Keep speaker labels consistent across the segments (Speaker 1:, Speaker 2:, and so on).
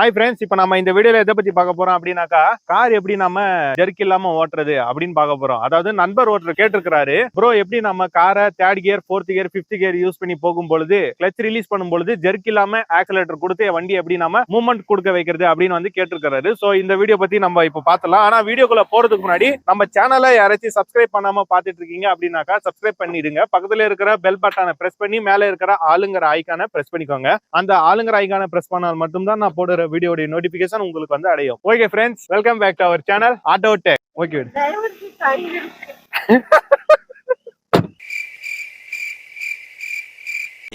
Speaker 1: Hi friends இப்போ நம்ம இந்த வீடியோவில் எதை பற்றி பார்க்க போகிறோம் அப்படின்னாக்கா கார் எப்படி நம்ம ஜெர்க் இல்லாமல் ஓட்டுறது அப்படின்னு பார்க்க போகிறோம் அதாவது நண்பர் ஒருத்தர் கேட்டிருக்கிறாரு ப்ரோ எப்படி நம்ம காரை third gear fourth gear fifth gear use பண்ணி போகும் பொழுது கிளச் ரிலீஸ் பண்ணும் பொழுது ஜெர்க் இல்லாமல் ஆக்சிலேட்டர் கொடுத்து வண்டி எப்படி நம்ம மூவ்மெண்ட் கொடுக்க வைக்கிறது? அப்படின்னு வந்து கேட்டிருக்கிறாரு. ஸோ இந்த வீடியோ பற்றி நம்ம இப்போ பார்த்தலாம் ஆனால் வீடியோக்குள்ளே போகிறதுக்கு முன்னாடி நம்ம சேனலை யாராச்சும் சப்ஸ்கிரைப் பண்ணாமல் பார்த்துட்டு இருக்கீங்க அப்படின்னாக்கா சப்ஸ்கிரைப் பண்ணிடுங்க. பக்கத்தில் இருக்கிற பெல் பட்டனை ப்ரெஸ் பண்ணி மேலே இருக்கிற ஆளுங்கிற ஐக்கானை ப்ரெஸ் பண்ணிக்கோங்க. அந்த ஆளுங்கிற ஐக்கானை பிரஸ் பண்ணால் மட்டும்தான் நான் போடுற வீடியோடைய நோட்டிபிகேஷன் உங்களுக்கு வந்து அடையும். Okay friends welcome back to our channel Auto Tech okay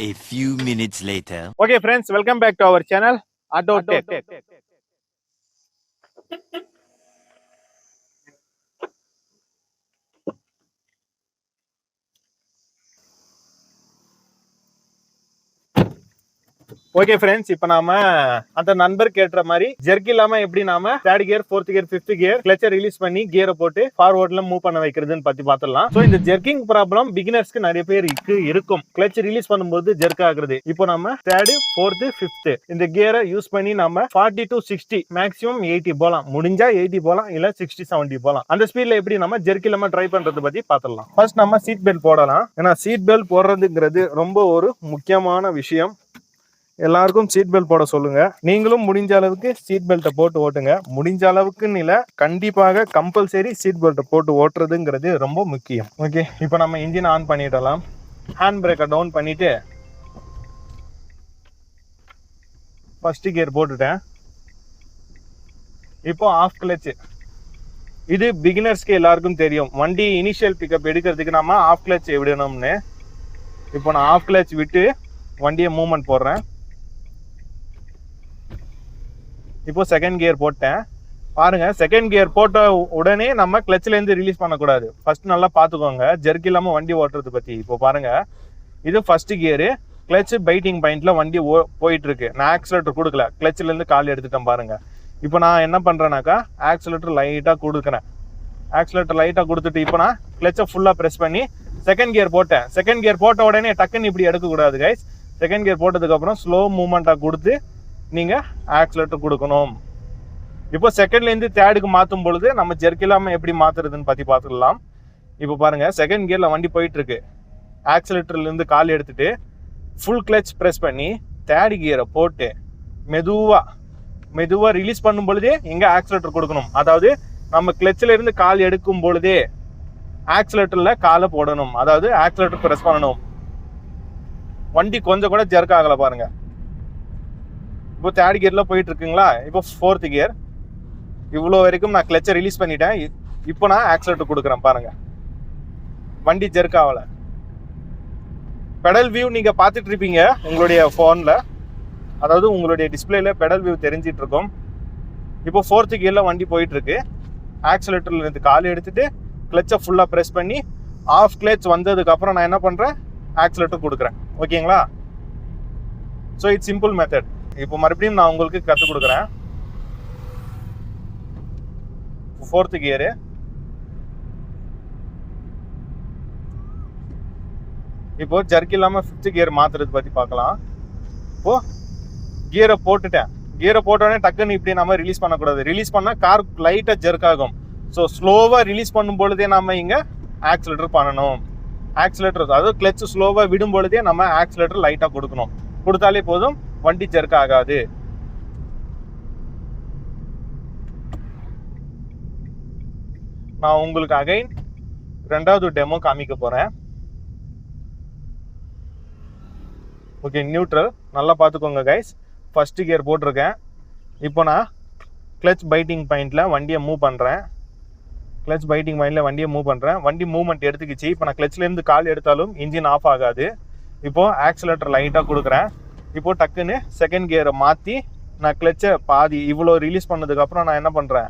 Speaker 2: A few minutes later.
Speaker 1: Okay friends welcome back to our channel Auto Tech okay friends இப்போ நாம அந்த நண்பர் கேட்ட மாதிரி ஜெர்க் இல்லாம எப்படி நாம third gear fourth gear fifth gear கிளச்சை ரிலீஸ் பண்ணி கியரை போட்டு ஃபார்வர்ட்ல மூவ் பண்ண வைக்கிறதுன்னு பத்தி பார்த்துடலாம் ஸோ இந்த ஜெர்க்கிங் ப்ராப்ளம் பிகினர்ஸ்க்கு நிறைய பேருக்கு இருக்கும். கிளச் ரிலீஸ் பண்ணும்போது ஜெர்க் ஆகுறது. இப்போ நம்ம தேர்டு ஃபோர்த்து ஃபிஃப்த் இந்த கியரை யூஸ் பண்ணி நம்ம forty to sixty maximum eighty போகலாம் முடிஞ்சா எயிட்டி போகலாம் இல்ல சிக்ஸ்டி செவன்ட்டி போகலாம் அந்த ஸ்பீட்ல எப்படி நம்ம ஜெர்க் இல்லாம ட்ரை பண்றது பத்தி பார்த்துடலாம் ஃபர்ஸ்ட் நம்ம சீட் பெல்ட் போடலாம். ஏன்னா சீட் பெல்ட் போடுறதுங்கிறது ரொம்ப ஒரு முக்கியமான விஷயம். எல்லாருக்கும் சீட் பெல்ட் போட சொல்லுங்க. நீங்களும் முடிஞ்ச அளவுக்கு சீட் பெல்ட்டை போட்டு ஓட்டுங்க. முடிஞ்ச அளவுக்குன்னு இல்லை கண்டிப்பாக கம்பல்சரி சீட் பெல்ட்டை போட்டு ஓட்டுறதுங்கிறது ரொம்ப முக்கியம். ஓகே இப்போ நம்ம இன்ஜின் ஆன் பண்ணிடலாம். ஹேண்ட் பிரேக்கை டவுன் பண்ணிட்டு ஃபஸ்ட்டு கியர் போட்டுட்டேன். இப்போ ஆஃப் கிளச்சு இது பிகினர்ஸ்க்கு எல்லாருக்கும் தெரியும். வண்டி இனிஷியல் பிக்கப் எடுக்கிறதுக்கு நம்ம ஆஃப் கிளச் விடணும்னு. இப்போ நான் ஆஃப் கிளச் விட்டு வண்டியை மூவ்மெண்ட் போடுறேன். இப்போ செகண்ட் கியர் போட்டேன். பாருங்க செகண்ட் கியர் போட்ட உடனே நம்ம கிளச்சிலேருந்து ரிலீஸ் பண்ணக்கூடாது. ஃபர்ஸ்ட் நல்லா பார்த்துக்கோங்க ஜெர்க் இல்லாமல் வண்டி ஓட்டுறது பற்றி இப்போ பாருங்க. இது ஃபர்ஸ்ட் கியரு கிளச் பைட்டிங் பாயிண்ட்ல வண்டி ஓ- போயிட்டு இருக்கு நான் ஆக்சிலேட்டர் கொடுக்கல. கிளச்ல இருந்து கால் எடுத்துட்டேன் பாருங்க. இப்போ நான் என்ன பண்றேனாக்கா ஆக்சிலேட்டர் லைட்டா கொடுக்குறேன். ஆக்சிலேட்டர் லைட்டா கொடுத்துட்டு இப்போ நான் கிளச்சை ஃபுல்லா ப்ரெஸ் பண்ணி செகண்ட் கியர் போட்டேன். செகண்ட் கியர் போட்ட உடனே டக்குன்னு இப்படி எடுக்கக்கூடாது கைஸ் செகண்ட் கியர் போட்டதுக்கு அப்புறம் ஸ்லோ மூமெண்டா கொடுத்து நீங்கள் ஆக்சிலேட்டர் கொடுக்கணும். இப்போ செகண்ட்லேருந்து தேர்டுக்கு மாற்றும் பொழுது நம்ம ஜெர்க் இல்லாமல் எப்படி மாற்றுறதுன்னு பற்றி பார்த்துக்கலாம் இப்போ பாருங்க செகண்ட் கியரில் வண்டி போயிட்டுருக்கு ஆக்சிலேட்டர்லேருந்து கால் எடுத்துகிட்டு ஃபுல் கிளச் ப்ரெஸ் பண்ணி தேர்டு கியரை போட்டு மெதுவாக மெதுவாக ரிலீஸ் பண்ணும் பொழுதே எங்கே ஆக்சிலேட்டர் கொடுக்கணும். அதாவது நம்ம கிளச்ல இருந்து கால் எடுக்கும் பொழுதே ஆக்சிலேட்டரில் காலை போடணும். அதாவது ஆக்சிலேட்டர் ப்ரெஸ் பண்ணணும். வண்டி கொஞ்சம் கூட ஜெர்க் ஆகலை பாருங்கள் இப்போ தேர்ட் கியரில் போயிட்டு இருக்குங்களா இப்போ ஃபோர்த் கியர் இவ்வளோ வரைக்கும் நான் கிளச்சை ரிலீஸ் பண்ணிட்டேன். இப்போ நான் ஆக்சிலேட்டர் கொடுக்குறேன் பாருங்க. வண்டி ஜெர்க் ஆகலை. பெடல் வியூ நீங்கள் பார்த்துட்டு இருப்பீங்க உங்களுடைய ஃபோனில் அதாவது உங்களுடைய டிஸ்பிளேல பெடல் வியூ தெரிஞ்சிட்டு இருக்கும். இப்போ ஃபோர்த் கியரில் வண்டி போயிட்டு இருக்கு ஆக்சிலேட்டர்ல இருந்து கால் எடுத்துட்டு கிளச்சை ஃபுல்லாக ப்ரெஸ் பண்ணி ஆஃப் கிளச் வந்ததுக்கு அப்புறம் நான் என்ன பண்ணுறேன் ஆக்சிலேட்டர் கொடுக்குறேன். ஓகேங்களா? ஸோ இட்ஸ் சிம்பிள் மெத்தட் இப்போ மறுபடியும் நான் உங்களுக்கு கற்றுக் கொடுக்குறேன். ஃபோர்த்து கியரு இப்போ ஜர்க் இல்லாமல் ஃபிஃப்த் கியர் மாத்துறது பற்றி பார்க்கலாம். இப்போ கியரை போட்டுட்டேன். கியரை போட்டோடனே டக்குன்னு இப்படி நம்ம ரிலீஸ் பண்ணக்கூடாது. ரிலீஸ் பண்ணால் கார் லைட்டாக ஜெர்க் ஆகும். ஸோ ஸ்லோவாக ரிலீஸ் பண்ணும் பொழுதே நம்ம இங்கே ஆக்சிலேட்டர் பண்ணணும். ஆக்சிலேட்டர் அதாவது கிளச் ஸ்லோவாக விடும் பொழுதே நம்ம ஆக்சிலேட்டர் லைட்டாக கொடுக்கணும். கொடுத்தாலே போதும். வண்டி ஜெர்க் ஆகாது. நான் உங்களுக்கு அகைன் ரெண்டாவது டெமோ காமிக்க போறேன். ஓகே நியூட்ரல் நல்லா பார்த்துக்கோங்க கைஸ் ஃபர்ஸ்ட் கியர் போட்டிருக்கேன். இப்போ நான் கிளச் பைட்டிங் பாயிண்டில் வண்டியை மூவ் பண்ணுறேன் கிளச் பைட்டிங் பாயிண்டில் வண்டியை மூவ் பண்ணுறேன் வண்டி மூவ்மெண்ட் எடுத்துக்கிச்சு. இப்போ நான் கிளச்லேருந்து கால் எடுத்தாலும் இன்ஜின் ஆஃப் ஆகாது. இப்போது ஆக்சிலேட்டர் லைட்டாக கொடுக்குறேன். இப்போது டக்குன்னு செகண்ட் கியரை மாற்றி நான் கிளச்சை பாதி இவ்வளோ ரிலீஸ் பண்ணதுக்கப்புறம் நான் என்ன பண்ணுறேன்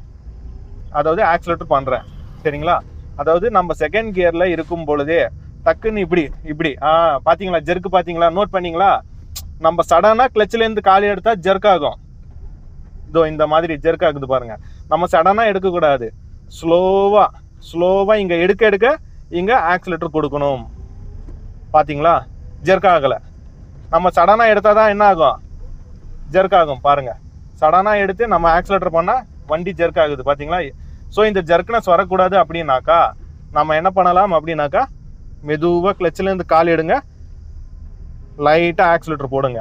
Speaker 1: அதாவது ஆக்சிலேட்டர் பண்ணுறேன் சரிங்களா? அதாவது நம்ம செகண்ட் கியரில் இருக்கும் பொழுதே டக்குன்னு இப்படி இப்படி. ஆ பார்த்தீங்களா ஜெர்க் பார்த்தீங்களா நோட் பண்ணீங்களா? நம்ம சடனாக கிளச்சிலேருந்து காலி எடுத்தால் ஜெர்க் ஆகும். இதோ இந்த மாதிரி ஜெர்க் ஆகுது பாருங்கள் நம்ம சடனாக எடுக்கக்கூடாது. ஸ்லோவாக ஸ்லோவாக இங்கே எடுக்க எடுக்க இங்கே ஆக்சிலேட்டர் கொடுக்கணும். பார்த்தீங்களா ஜெர்க் ஆகலை. நம்ம சடனாக எடுத்தால் தான் என்ன ஆகும்? ஜெர்க் ஆகும் பாருங்கள் சடனாக எடுத்து நம்ம ஆக்சிலேட்டர் பண்ணால் வண்டி ஜெர்க் ஆகுது பார்த்தீங்களா ஸோ இந்த ஜெர்க்னஸ் வரக்கூடாது அப்படின்னாக்கா நம்ம என்ன பண்ணலாம் அப்படின்னாக்கா மெதுவாக கிளச்சிலேருந்து கால் எடுங்க. லைட்டாக ஆக்சிலேட்டர் போடுங்க.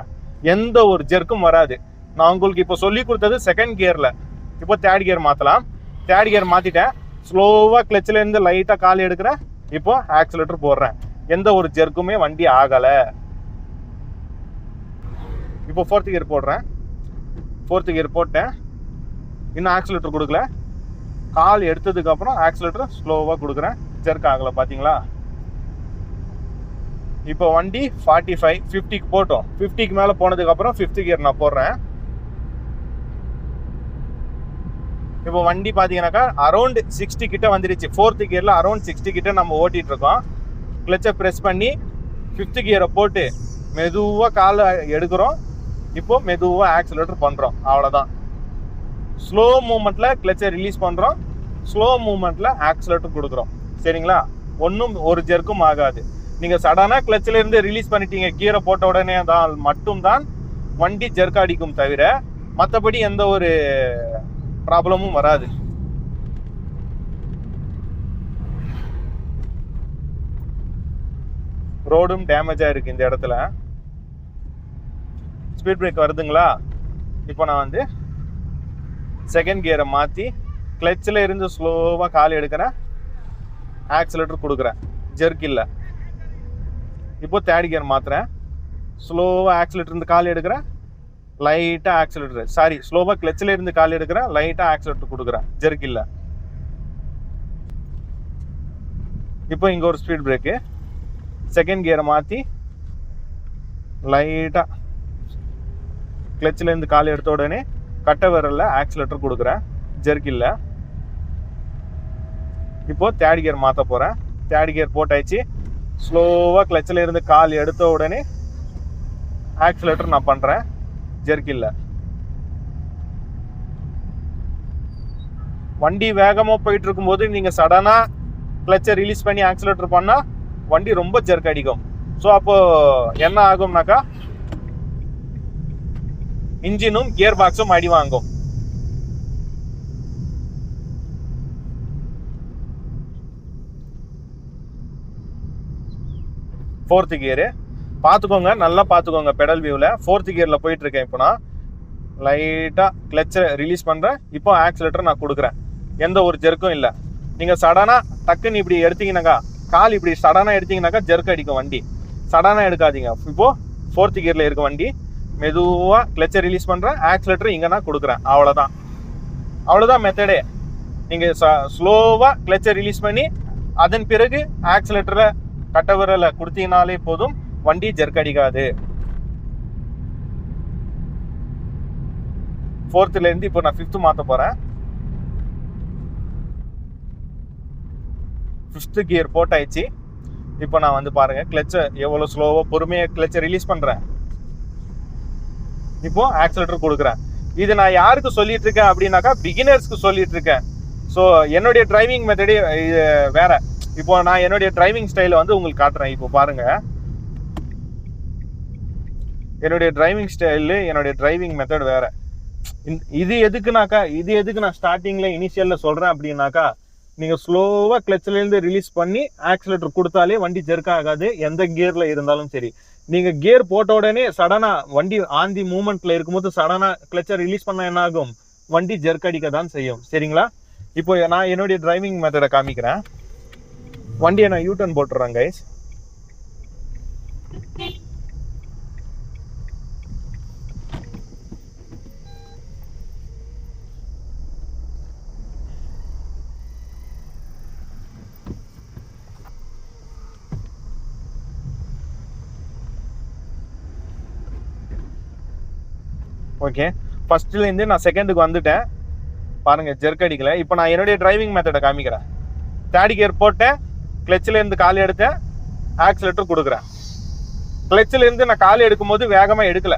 Speaker 1: எந்த ஒரு ஜெர்க்கும் வராது. நான் உங்களுக்கு இப்போ சொல்லி கொடுத்தது செகண்ட் கியரில் இப்போ தேர்ட் கியர் மாற்றலாம் தேர்ட் கியர் மாற்றிட்டேன் ஸ்லோவாக கிளச்சிலேருந்து லைட்டாக கால் எடுக்கிறேன். இப்போ ஆக்சிலேட்டர் போடுறேன். எந்த ஒரு ஜெர்க்குமே வண்டி ஆகலை. இப்போ ஃபோர்த்து கியர் போடுறேன். ஃபோர்த்து கியர் போட்டேன். இன்னும் ஆக்சிலேட்டர் கொடுக்கல. கால் எடுத்ததுக்கப்புறம் ஆக்சிலேட்டர் ஸ்லோவாக கொடுக்குறேன். ஜெர்க் ஆகலை பார்த்தீங்களா இப்போ வண்டி ஃபார்ட்டி ஃபைவ் ஃபிஃப்டிக்கு போட்டோம். ஃபிஃப்டிக்கு மேலே போனதுக்கப்புறம் ஃபிஃப்த்து கியர் நான் போடுறேன். இப்போ வண்டி பார்த்தீங்கன்னாக்கா அரௌண்ட் சிக்ஸ்டி கிட்ட வந்துருச்சு. ஃபோர்த்து கியரில் அரௌண்ட் சிக்ஸ்டி கிட்ட நம்ம ஓட்டிகிட்டு இருக்கோம். கிளச்சை ப்ரெஸ் பண்ணி ஃபிஃப்த்து கியரை போட்டு மெதுவாக காலை எடுக்கிறோம். இப்போ மெதுவாக ஆக்சிலேட்டர் பண்ணுறோம் அவ்வளோதான் ஸ்லோ மூமெண்ட்டில் கிளச்சை ரிலீஸ் பண்ணுறோம் ஸ்லோ மூமெண்ட்டில் ஆக்சிலேட்டர் கொடுக்குறோம். சரிங்களா? ஒன்றும் ஒரு ஜெர்க்கும் ஆகாது. நீங்கள் சடனாக கிளச்சிலேருந்து ரிலீஸ் பண்ணிட்டீங்க கீரை போட்ட உடனே தான் மட்டும்தான் வண்டி ஜெர்க் அடிக்கும் தவிர மற்றபடி எந்த ஒரு ப்ராப்ளமும் வராது. ரோடும் டேமேஜாக இருக்குது இந்த இடத்துல. ஸ்பீட் பிரேக் வருதுங்களா? இப்போ நான் வந்து செகண்ட் கியரை மாற்றி கிளச்சில் இருந்து ஸ்லோவாக கால் எடுக்கிறேன் ஆக்சிலேட்டர் கொடுக்குறேன். ஜெர்க் இல்லை. இப்போ தேர்ட் கியர் மாற்றுறேன் ஸ்லோவாக ஆக்சிலேட்டர் இருந்து கால் எடுக்கிறேன் லைட்டாக ஆக்சிலேட்டர் சாரி ஸ்லோவாக கிளச்சில் இருந்து கால் எடுக்கிறேன் லைட்டாக ஆக்சிலேட்டர் கொடுக்குறேன். ஜெர்க் இல்லை. இப்போ இங்கே ஒரு ஸ்பீட் பிரேக்கு செகண்ட் கியரை மாற்றி லைட்டாக கிளச்சிலேருந்து கால் எடுத்த உடனே கட்டை விரலில் ஆக்சிலேட்டர் கொடுக்குறேன். ஜெர்க் இல்லை இப்போ தேர்ட் கியர் மாற்ற போகிறேன் தேர்ட் கியர் போட்டாச்சு. ஸ்லோவாக கிளச்சில் இருந்து கால் எடுத்த உடனே ஆக்சிலேட்டர் நான் பண்ணுறேன் ஜெர்க் இல்லை வண்டி வேகமாக போயிட்டு இருக்கும்போது நீங்கள் சடனாக கிளச்சை ரிலீஸ் பண்ணி ஆக்சிலேட்டர் பண்ணால் வண்டி ரொம்ப ஜெர்க் அடிக்கும். ஸோ அப்போது என்ன ஆகும்னாக்கா இன்ஜினும் கியர் பாக்ஸும் அடி வாங்கும். ஃபோர்த்து கியரு பார்த்துக்கோங்க நல்லா பார்த்துக்கோங்க பெடல் வியூவில் ஃபோர்த்து கியரில் போயிட்டு இருக்கேன் இப்போ நான். லைட்டாக கிளச்சை ரிலீஸ் பண்ணுறேன் இப்போ ஆக்சிலேட்டர் நான் கொடுக்குறேன். எந்த ஒரு ஜெர்க்கும் இல்லை. நீங்கள் சடனாக டக்குன்னு இப்படி எடுத்தீங்கன்னாக்கா கால் இப்படி சடனாக எடுத்தீங்கன்னாக்கா ஜெர்க் அடிக்கும் வண்டி. சடனாக எடுக்காதீங்க. இப்போது ஃபோர்த்து கியரில் இருக்க வண்டி. மெதுவாக கிளச்சை ரிலீஸ் பண்ணுறேன் ஆக்சிலேட்டர் இங்கே நான் கொடுக்குறேன். அவ்வளோதான் அவ்வளோதான் மெத்தடே நீங்கள் ஸ்லோவாக கிளச்சை ரிலீஸ் பண்ணி அதன் பிறகு ஆக்சிலேட்டரில் கட்ட விரலை கொடுத்தீங்கனாலே போதும் வண்டி ஜெர்க் அடிக்காது. ஃபோர்த்துலேருந்து இப்போ நான் ஃபிஃப்த்து மாற்ற போகிறேன் ஃபிஃப்த்து கியர் போட்டாயிடுச்சு இப்போ நான் வந்து பாருங்க கிளச்சை எவ்வளோ ஸ்லோவாக பொறுமையாக கிளச்சை ரிலீஸ் பண்றேன். இப்போ ஆக்சிலேட்டர் கொடுக்குறேன். இது நான் யாருக்கு சொல்லிட்டு இருக்கேன் அப்படின்னாக்கா பிகினர்ஸ்க்கு சொல்லிட்டு இருக்கேன். ஸோ என்னுடைய டிரைவிங் மெத்தடே வேற. இப்போ நான் என்னுடைய டிரைவிங் ஸ்டைலை வந்து உங்களுக்கு காட்டுறேன். இப்போ பாருங்க. என்னுடைய டிரைவிங் ஸ்டைலு என்னுடைய டிரைவிங் மெத்தட் வேற. இது எதுக்குனாக்கா இது எதுக்கு நான் ஸ்டார்டிங்ல இனிஷியல்ல சொல்றேன் அப்படின்னாக்கா நீங்க ஸ்லோவா கிளச்ல இருந்து ரிலீஸ் பண்ணி ஆக்சிலேட்டர் கொடுத்தாலே வண்டி ஜெர்க் ஆகாது. எந்த கியர்ல இருந்தாலும் சரி. நீங்க கியர் போட்ட உடனே சடனா வண்டி ஆந்தி மூமெண்ட்ல இருக்கும்போது சடனா கிளச்சை ரிலீஸ் பண்ணால் என்ன ஆகும் வண்டி ஜெர்க் அடிக்க தான் செய்யும். சரிங்களா? இப்போ நான் என்னுடைய டிரைவிங் மெத்தடை காமிக்கிறேன். வண்டியை நான் யூ டர்ன் போட்டுறேன் கைஸ் ஓகே ஃபர்ஸ்ட்லேருந்து நான் செகண்டுக்கு வந்துட்டேன். பாருங்க ஜெர்க் அடிக்கல. இப்போ நான் என்னுடைய டிரைவிங் மெத்தடை காமிக்கிறேன். தேர்ட் கியர் போட்டேன். கிளச்சிலேருந்து கால் எடுத்தேன். ஆக்சிலேட்டர் கொடுக்குறேன். கிளச்சிலேருந்து நான் கால் எடுக்கும்போது வேகமாக எடுக்கல.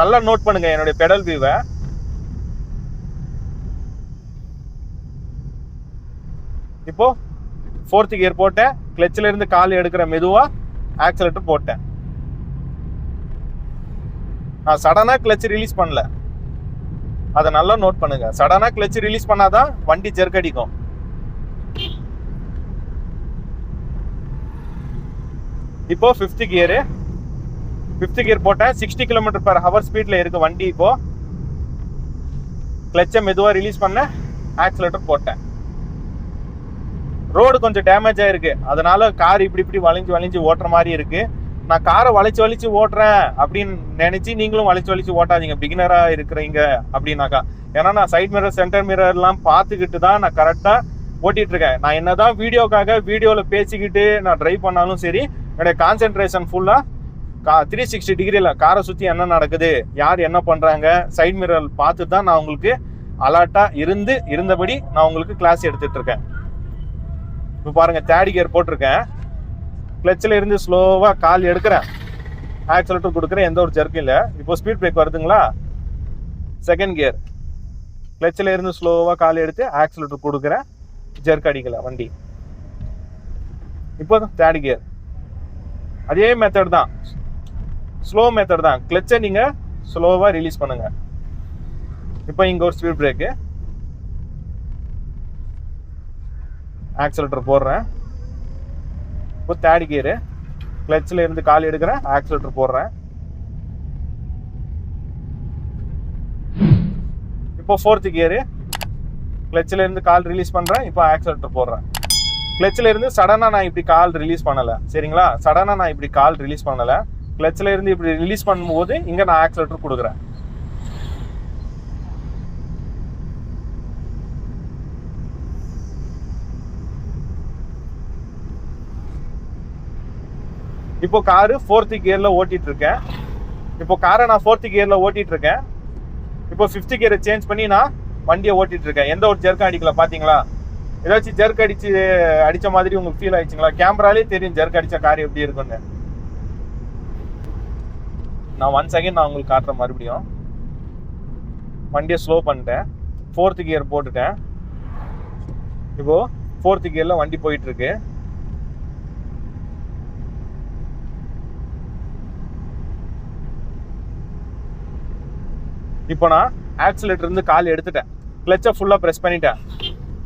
Speaker 1: நல்லா நோட் பண்ணுங்க என்னுடைய பெடல் வியூவை இப்போ ஃபோர்த்து கியர் போட்டேன். கிளச்சிலேருந்து கால் எடுக்கிற மெதுவாக ஆக்சிலேட்டர் போட்டேன். நான் சடனாக கிளச் ரிலீஸ் பண்ணல. அதை நல்லா நோட் பண்ணுங்க. சடனா கிளச் ரிலீஸ் பண்ணாதான் வண்டி ஜெர்க் அடிக்கும் இப்போ ஃபிஃப்த் கியரு ஃபிஃப்த் கியர் போட்டேன். சிக்ஸ்டி கிலோமீட்டர் பர் ஹவர் ஸ்பீட்ல இருக்கு வண்டி இப்போ. கிளச்சை மெதுவாக ரிலீஸ் பண்ண ஆக்சிலேட்டர் போட்டேன். ரோடு கொஞ்சம் டேமேஜ் ஆயிருக்கு. அதனால கார் இப்படி இப்படி வளைஞ்சு வளைஞ்சு ஓட்டுற மாதிரி இருக்கு. நான் காரை வளைச்சு வளைச்சு ஓட்டுறேன் அப்படின்னு நினைச்சு நீங்களும் வளைச்சு வளைச்சு ஓட்டாதீங்க. பிகினரா இருக்கிறீங்க அப்படின்னாக்கா. ஏன்னா நான் சைட் மிரர் சென்டர் மிரர் எல்லாம் பார்த்துக்கிட்டு தான் நான் கரெக்டா ஓட்டிட்டு இருக்கேன். நான் என்னதான் வீடியோக்காக வீடியோல பேசிக்கிட்டு நான் டிரைவ் பண்ணாலும் சரி என்னுடைய கான்சென்ட்ரேஷன் ஃபுல்லா கா த்ரீ சிக்ஸ்டி டிகிரியில் காரை சுற்றி என்ன நடக்குது யார் என்ன பண்ணுறாங்க சைட் மிரர் பார்த்து தான் நான் உங்களுக்கு அலர்ட்டாக இருந்து இருந்தபடி நான் உங்களுக்கு கிளாஸ் எடுத்துகிட்ருக்கேன் இப்போ பாருங்கள் தேர்ட் கியர் போட்டிருக்கேன். கிளச்சில் இருந்து ஸ்லோவாக கால் எடுக்கிறேன். ஆக்சலேட்டர் கொடுக்குறேன் எந்த ஒரு ஜர்க்கும் இல்லை. இப்போ ஸ்பீட் பிரேக் வருதுங்களா? செகண்ட் கியர் கிளச்சில் இருந்து ஸ்லோவாக கால் எடுத்து ஆக்சலேட்டர் கொடுக்குறேன். ஜெர்க் அடிக்கல வண்டி. இப்போ தேர்ட் கியர் அதே மெத்தட் தான். ஸ்லோ மெத்தட் தான். கிளச்சை நீங்கள் ஸ்லோவாக ரிலீஸ் பண்ணுங்கள் இப்போ இங்கே ஒரு ஸ்பீட் பிரேக்கு ஆக்சலேட்டர் போடுறேன். இப்போ தேர்ட் கியரு கிளச்சில் இருந்து கால் எடுக்கிறேன். ஆக்சிலேட்டர் போடுறேன். இப்போ ஃபோர்த்து கியரு கிளச்சில் இருந்து கால் ரிலீஸ் பண்ணுறேன் இப்போ ஆக்சிலேட்டர் போடுறேன். கிளச்சில் இருந்து சடனாக நான் இப்படி கால் ரிலீஸ் பண்ணலை. சரிங்களா? சடனாக நான் இப்படி கால் ரிலீஸ் பண்ணலை. கிளச்சில் இருந்து இப்படி ரிலீஸ் பண்ணும்போது இங்கே நான் ஆக்சிலேட்டர் கொடுக்குறேன். இப்போ காரு ஃபோர்த்து கியரில் ஓட்டிட்டு இருக்கேன் இப்போ காரை நான் ஃபோர்த்து கியர்ல ஓட்டிட்டு இருக்கேன் இப்போ ஃபிஃப்த்து கியரை சேஞ்ச் பண்ணி நான் வண்டியை ஓட்டிட்டு இருக்கேன் எந்த ஒரு ஜெர்க்கும் அடிக்கல பாத்தீங்களா? ஏதாச்சும் ஜெர்க் அடிச்சு அடிச்ச மாதிரி உங்களுக்கு ஃபீல் ஆயிடுச்சுங்களா? கேமராலே தெரியும் ஜெர்க் அடிச்ச கார் எப்படி இருக்குன்னு. நான் ஒன் செகண்ட் நான் உங்களுக்கு காட்டுறேன் மறுபடியும். வண்டியை ஸ்லோ பண்ணிட்டேன். ஃபோர்த்து கியர் போட்டுட்டேன். இப்போ ஃபோர்த்து கியர்ல வண்டி போயிட்டு இப்போ நான் ஆக்சிலேட்டர் இருந்து கால் எடுத்துட்டேன். கிளச்சை ஃபுல்லாக ப்ரெஸ் பண்ணிட்டேன்.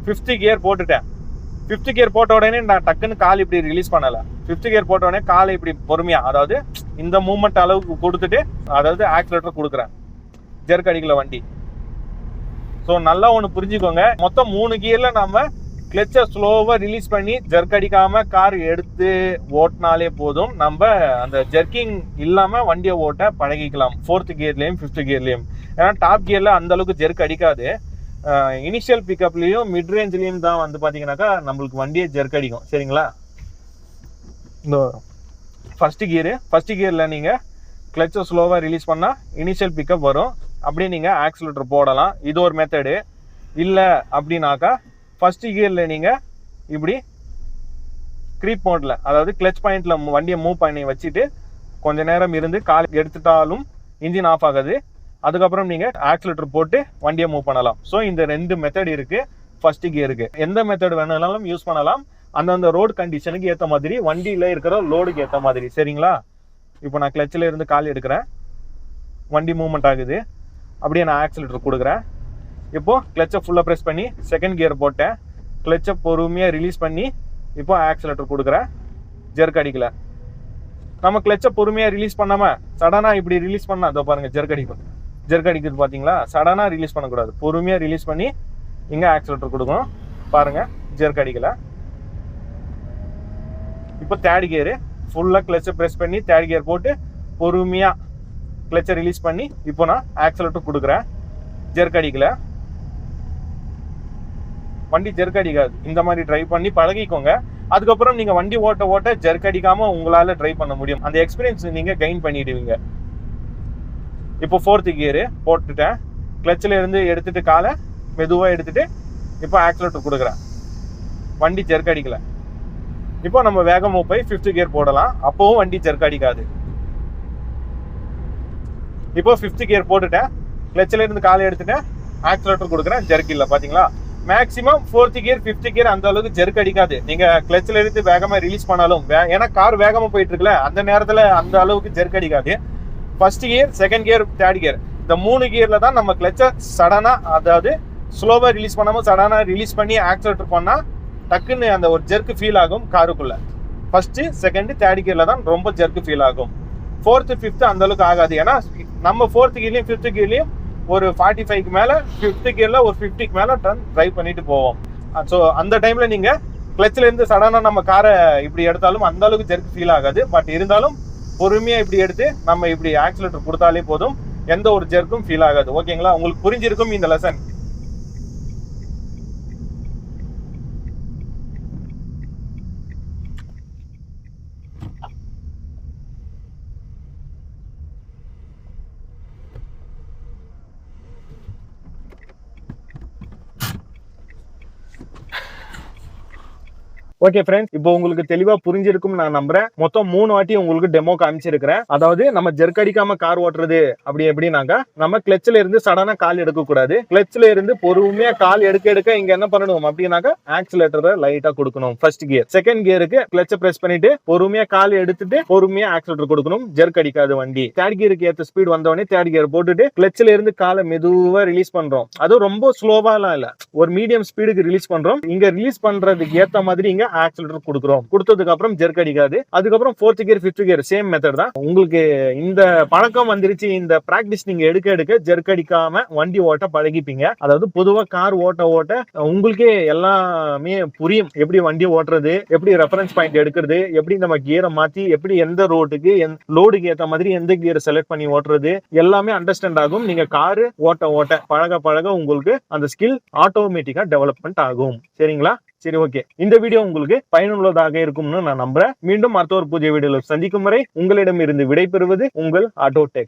Speaker 1: ஃபிஃப்த்து கியர் போட்டுட்டேன். ஃபிஃப்த்து கியர் போட்ட உடனே நான் டக்குன்னு கால் இப்படி ரிலீஸ் பண்ணல. ஃபிஃப்த்து கியர் போட்ட உடனே காலை இப்படி பொறுமையா அதாவது இந்த மூமெண்ட் அளவுக்கு கொடுத்துட்டு அதாவது ஆக்சிலேட்டர் கொடுக்குறேன். ஜெர்க் அடிக்கல வண்டி. ஸோ நல்லா ஒன்று புரிஞ்சுக்கோங்க. மொத்தம் மூணு கியர்ல நம்ம கிளச்சை ஸ்லோவாக ரிலீஸ் பண்ணி ஜெர்க் அடிக்காம கார் எடுத்து ஓட்டினாலே போதும். நம்ம அந்த ஜெர்க்கிங் இல்லாம வண்டியை ஓட்ட பழகிக்கலாம். ஃபோர்த் கியர்லயும் ஃபிஃப்த்து கியர்லயும் ஏன்னா டாப் கியரில் அந்த அளவுக்கு ஜெர்க் அடிக்காது. இனிஷியல் பிக்கப்லேயும் மிட் ரேஞ்ச்லேயும் தான் வந்து பார்த்தீங்கன்னாக்கா நம்மளுக்கு வண்டியே ஜெர்க் அடிக்கும். சரிங்களா? இந்த ஃபஸ்ட்டு கியரு ஃபஸ்ட்டு கியரில் நீங்கள் கிளச்சை ஸ்லோவாக ரிலீஸ் பண்ணால் இனிஷியல் பிக்கப் வரும். அப்படியே நீங்கள் ஆக்சிலேட்டர் போடலாம். இது ஒரு மெத்தடு இல்லை அப்படின்னாக்கா ஃபஸ்ட்டு கியரில் நீங்கள் இப்படி க்ரீப் மோட்டில் அதாவது கிளச் பாயிண்ட்ல வண்டியை மூவ் பண்ணி வச்சுட்டு கொஞ்ச நேரம் இருந்து கால் எடுத்துட்டாலும் இன்ஜின் ஆஃப் ஆகுது. அதுக்கப்புறம் நீங்க ஆக்சிலேட்டர் போட்டு வண்டியை மூவ் பண்ணலாம். ஸோ இந்த ரெண்டு மெத்தட் இருக்கு. ஃபர்ஸ்ட் கியருக்கு எந்த மெத்தட் வேணாலும் யூஸ் பண்ணலாம். அந்தந்த ரோடு கண்டிஷனுக்கு ஏற்ற மாதிரி வண்டியில இருக்கிற லோடுக்கு ஏற்ற மாதிரி. சரிங்களா? இப்போ நான் கிளச்சில் இருந்து கால் எடுக்கிறேன். வண்டி மூவ்மெண்ட் ஆகுது. அப்படியே நான் ஆக்சிலேட்டர் கொடுக்குறேன். இப்போது கிளச்சை ஃபுல்லாக ப்ரெஸ் பண்ணி செகண்ட் கியர் போட்டேன். கிளச்சை பொறுமையாக ரிலீஸ் பண்ணி இப்போ ஆக்சிலேட்டர் கொடுக்குறேன். ஜெர்க் அடிக்கல. நம்ம கிளச்சை பொறுமையாக ரிலீஸ் பண்ணாமல் சடனாக இப்படி ரிலீஸ் பண்ணால் அதோ பாருங்க ஜெர்க் அடிக்கும். ஜெர்க் அடிக்குது பார்த்தீங்களா சடனாக ரிலீஸ் பண்ணக்கூடாது. பொறுமையாக ரிலீஸ் பண்ணி இங்கே ஆக்சிலேட்டர் கொடுக்கணும். பாருங்க ஜெர்க் அடிக்கல. இப்போ தேர்ட் கியரு ஃபுல்லாக கிளச்சை ப்ரெஸ் பண்ணி தேர்ட் கியர் போட்டு பொறுமையாக கிளச்சை ரிலீஸ் பண்ணி இப்போ நான் ஆக்சிலேட்டர் கொடுக்குறேன். ஜெர்க் அடிக்கல. வண்டி ஜெர்க் அடிக்காது. இந்த மாதிரி ட்ரை பண்ணி பழகிக்கோங்க. அதுக்கப்புறம் நீங்கள் வண்டி ஓட்ட ஓட்ட ஜெர்க் அடிக்காமல் உங்களால் ட்ரை பண்ண முடியும். அந்த எக்ஸ்பீரியன்ஸ் நீங்கள் கெயின் பண்ணிடுவீங்க. இப்போ ஃபோர்த்து கியரு போட்டுட்டேன். கிளச்சில் இருந்து எடுத்துட்டு காலை மெதுவாக எடுத்துட்டு இப்போ ஆக்சிலேட்டர் கொடுக்குறேன். வண்டி ஜெர்க் அடிக்கல. இப்போ நம்ம வேகமாக போய் ஃபிஃப்த் கியர் போடலாம். அப்போவும் வண்டி ஜெர்க் அடிக்காது. இப்போ ஃபிஃப்த் கியர் போட்டுட்டேன். கிளச்சில் இருந்து காலை எடுத்துட்டேன் ஆக்சிலேட்டர் கொடுக்குறேன். ஜெர்க் இல்லை பார்த்தீங்களா maximum fourth gear fifth gear அந்த அளவுக்கு ஜெர்க் அடிக்காது. நீங்க கிளச்சில் இருந்து வேகமா ரிலீஸ் பண்ணாலும் வே- ஏன்னா கார் வேகமா போயிட்டு இருக்குல்ல அந்த நேரத்துல அந்த அளவுக்கு ஜெர்க் அடிக்காது. First gear second gear third gear இந்த மூணு கியரில் தான் நம்ம கிளச்சை சடனாக அதாவது ஸ்லோவாக ரிலீஸ் பண்ணாமல் சடனாக ரிலீஸ் பண்ணி ஆக்சிலேட்டர் பண்ணால் டக்குன்னு அந்த ஒரு ஜெர்க் ஃபீல் ஆகும் காருக்குள்ளே. ஃபஸ்ட்டு செகண்டு தேர்ட் கியரில் தான் ரொம்ப ஜெர்க் ஃபீல் ஆகும். ஃபோர்த்து ஃபிஃப்த்து அந்த அளவுக்கு ஆகாது. ஏன்னா நம்ம ஃபோர்த்து கியர்லயும் ஃபிஃப்த்து கியர்லயும் ஒரு ஃபார்ட்டி ஃபைவ்க்கு மேலே ஃபிஃப்த்து கியரில் ஒரு ஃபிஃப்டிக்கு மேலே டன் ட்ரைவ் பண்ணிட்டு போவோம். ஸோ அந்த டைமில் நீங்கள் கிளச்சிலேருந்து இருந்து நம்ம காரை இப்படி எடுத்தாலும் அந்த அளவுக்கு ஜெர்க் ஃபீல் ஆகாது. பட் இருந்தாலும் பொறுமையா இப்படி எடுத்து நம்ம இப்படி ஆக்சிலேட்டர் கொடுத்தாலே போதும். எந்த ஒரு ஜெர்க்கும் ஃபீல் ஆகாது. ஓகேங்களா உங்களுக்கு புரிஞ்சிருக்கும் இந்த லெசன் ஓகே ஃப்ரெண்ட்ஸ் இப்போ உங்களுக்கு தெளிவா புரிஞ்சிருக்கும் நான் நம்புறேன். மொத்தம் மூணு வாட்டி உங்களுக்கு டெமோ காமிச்சிருக்கிறேன். அதாவது நம்ம ஜெர்க் அடிக்காம கார் ஓட்டுறது அப்படி எப்படின்னாக்கா நம்ம கிளச்ல இருந்து சடனா கால் எடுக்க கூடாது கிளச்ல இருந்து பொறுமையா கால் எடுக்க எடுக்க இங்க என்ன பண்ணணும் அப்படின்னாக்கா ஆக்சிலேட்டரை லைட்டா கொடுக்கணும் ஃபர்ஸ்ட் கியர் செகண்ட் கியருக்கு கிளச்சை பிரஸ் பண்ணிட்டு பொறுமையா கால் எடுத்துட்டு பொறுமையா ஆக்சிலேட்டர் கொடுக்கணும் ஜெர்க் அடிக்காது வண்டி. தேர்ட் கியருக்கு ஏற்ற ஸ்பீட் வந்தவொடனே தேர்ட் கியர் போட்டுட்டு கிளச்ல இருந்து காலை மெதுவா ரிலீஸ் பண்றோம். அதுவும் ரொம்ப ஸ்லோவாலாம் இல்ல. ஒரு மீடியம் ஸ்பீடுக்கு ரிலீஸ் பண்றோம். இங்க ரிலீஸ் பண்றதுக்கு ஏத்த மாதிரி இங்க ஆக்சிலேட்டர் கொடுக்குறோம். கொடுத்ததுக்கு அப்புறம் ஜெர்க் அடிக்காது. அதுக்கப்புறம் fourth gear fifth gear same method தான். உங்களுக்கு இந்த பழக்கம் வந்துருச்சு இந்த பிராக்டிஸ் நீங்க எடுக்க எடுக்க ஜெர்க் அடிக்காம வண்டி ஓட்ட பழகிப்பீங்க. அதாவது பொதுவாக கார் ஓட்ட ஓட்ட உங்களுக்கே எல்லாமே புரியும். எப்படி வண்டி ஓட்டுறது எப்படி ரெஃபரன்ஸ் பாயிண்ட் எடுக்கிறது எப்படி நம்ம கியரை மாத்தி எப்படி எந்த ரோட்டுக்கு லோடுக்கு ஏத்த மாதிரி எந்த கியரை செலக்ட் பண்ணி ஓட்டுறது எல்லாமே அண்டர்ஸ்டாண்ட் ஆகும். நீங்க காரு ஓட்ட ஓட்ட பழக பழக உங்களுக்கு அந்த ஸ்கில் ஆட்டோமேட்டிக்கா டெவலப்மெண்ட் ஆகும். சரிங்களா? சரி ஓகே இந்த வீடியோ உங்களுக்கு பயனுள்ளதாக இருக்கும்னு நான் நம்புறேன். மீண்டும் மற்ற பூஜை புதிய வீடியோவில் சந்திக்கும் வரை உங்களிடம் இருந்து விடைபெறுவது உங்கள் ஆட்டோ டெக்